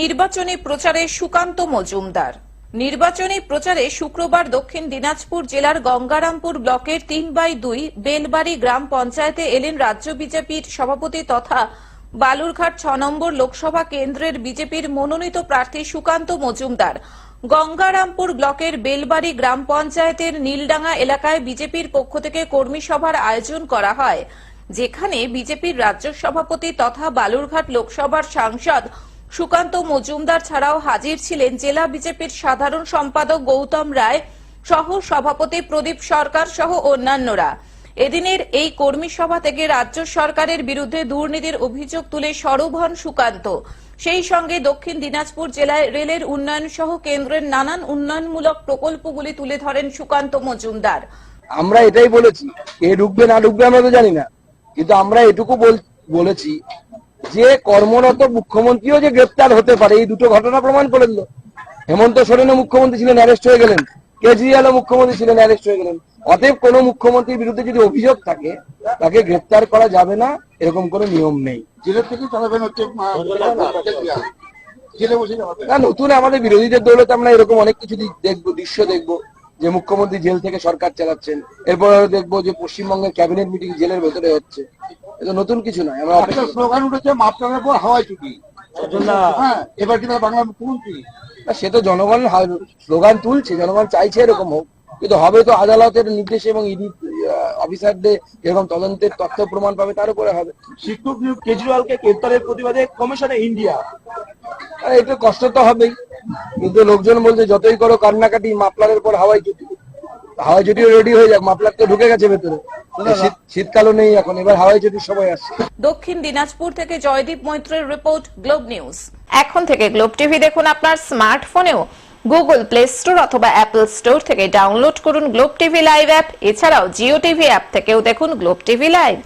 নির্বাচনী প্রচারে সুকান্ত মজুমদার। নির্বাচনী প্রচারে শুক্রবার দক্ষিণ দিনাজপুর জেলার গঙ্গারামপুর ব্লকের তিন বাই দুই বেলবাড়ি গ্রাম পঞ্চায়েতে এলেন রাজ্য বিজেপির সভাপতি তথা বালুরঘাট ছ নম্বর লোকসভা কেন্দ্রের বিজেপির মনোনীত প্রার্থী সুকান্ত মজুমদার। গঙ্গারামপুর ব্লকের বেলবাড়ি গ্রাম পঞ্চায়েতের নীলডাঙ্গা এলাকায় বিজেপির পক্ষ থেকে কর্মী সভার আয়োজন করা হয়, যেখানে বিজেপির রাজ্য সভাপতি তথা বালুরঘাট লোকসভার সাংসদ সুকান্ত মজুমদার ছাড়াও হাজির ছিলেন জেলা বিজেপির সাধারণ সম্পাদক গৌতম রায় সহ সভাপতি প্রদীপ সরকার সহ অন্যান্যরা। এদিনের এই কর্মী সভা থেকে রাজ্য সরকারের বিরুদ্ধে দুর্নীতির অভিযোগ তুলে সরব হন সুকান্ত। সেই সঙ্গে দক্ষিণ দিনাজপুর জেলায় রেলের উন্নয়ন সহ কেন্দ্রের নানান উন্নয়নমূলক প্রকল্পগুলি তুলে ধরেন সুকান্ত মজুমদার। আমরা এটাই বলেছি, কে ঢুকবে না ঢুকবে আমরা তো জানি না। কিন্তু আমরা এটুকু বল- বলেছি যে কর্মরত মুখ্যমন্ত্রীও যে গ্রেপ্তার হতে পারে এই দুটো ঘটনা প্রমাণ করে দিল। হেমন্ত সোরেনও মুখ্যমন্ত্রী ছিলেন অ্যারেস্ট হয়ে গেলেন। কেজরিওয়ালও মুখ্যমন্ত্রী ছিলেন অ্যারেস্ট হয়ে গেলেন। অতএব কোনো মুখ্যমন্ত্রীর বিরুদ্ধে যদি অভিযোগ থাকে তাকে গ্রেপ্তার করা যাবে না এরকম কোনো নিয়ম নেই। জেলের থেকে চালাবেন হচ্ছে না নতুন আমাদের বিরোধীদের দৌলতে আমরা এরকম অনেক কিছু দেখব দৃশ্য দেখব যে মুখ্যমন্ত্রী জেল থেকে সরকার চালাচ্ছেন। এরপর দেখব যে পশ্চিমবঙ্গের ক্যাবিনেট মিটিং জেলের ভেতরে হচ্ছে। এটা নতুন কিছু নয় আমরা একটা স্লোগান উঠেছে মাপটানের পর হাওয়াই ছুটি হ্যাঁ এবার কিনা বাংলার মুখ্যমন্ত্রী সে তো জনগণ স্লোগান তুলছে জনগণ চাইছে এরকম হোক কিন্তু হবে তো আদালতের নির্দেশ এবং ইডি অফিসারদের যেরকম তদন্তের তথ্য প্রমাণ পাবে তার উপরে হবে। শিক্ষক নিয়োগ কেজরিওয়ালকে গ্রেপ্তারের প্রতিবাদে কমিশনে ইন্ডিয়া। আর একটু কষ্ট তো হবেই কিন্তু লোকজন বলছে যতই করো কান্নাকাটি মাপলারের পর হাওয়াই ছুটি হাওয়াই চটিও রেডি হয়ে যাক মাপলার তো ঢুকে গেছে ভেতরে। শীতকালও নেই এখন এবার হাওয়াই চটির সময় আসছে। দক্ষিণ দিনাজপুর থেকে জয়দীপ মৈত্রের রিপোর্ট গ্লোব নিউজ এখন থেকে গ্লোব টিভি দেখুন আপনার স্মার্টফোনেও গুগল প্লে স্টোর অথবা অ্যাপল স্টোর থেকে ডাউনলোড করুন গ্লোব টিভি লাইভ অ্যাপ এছাড়াও জিও টিভি অ্যাপ থেকেও দেখুন গ্লোব টিভি লাইভ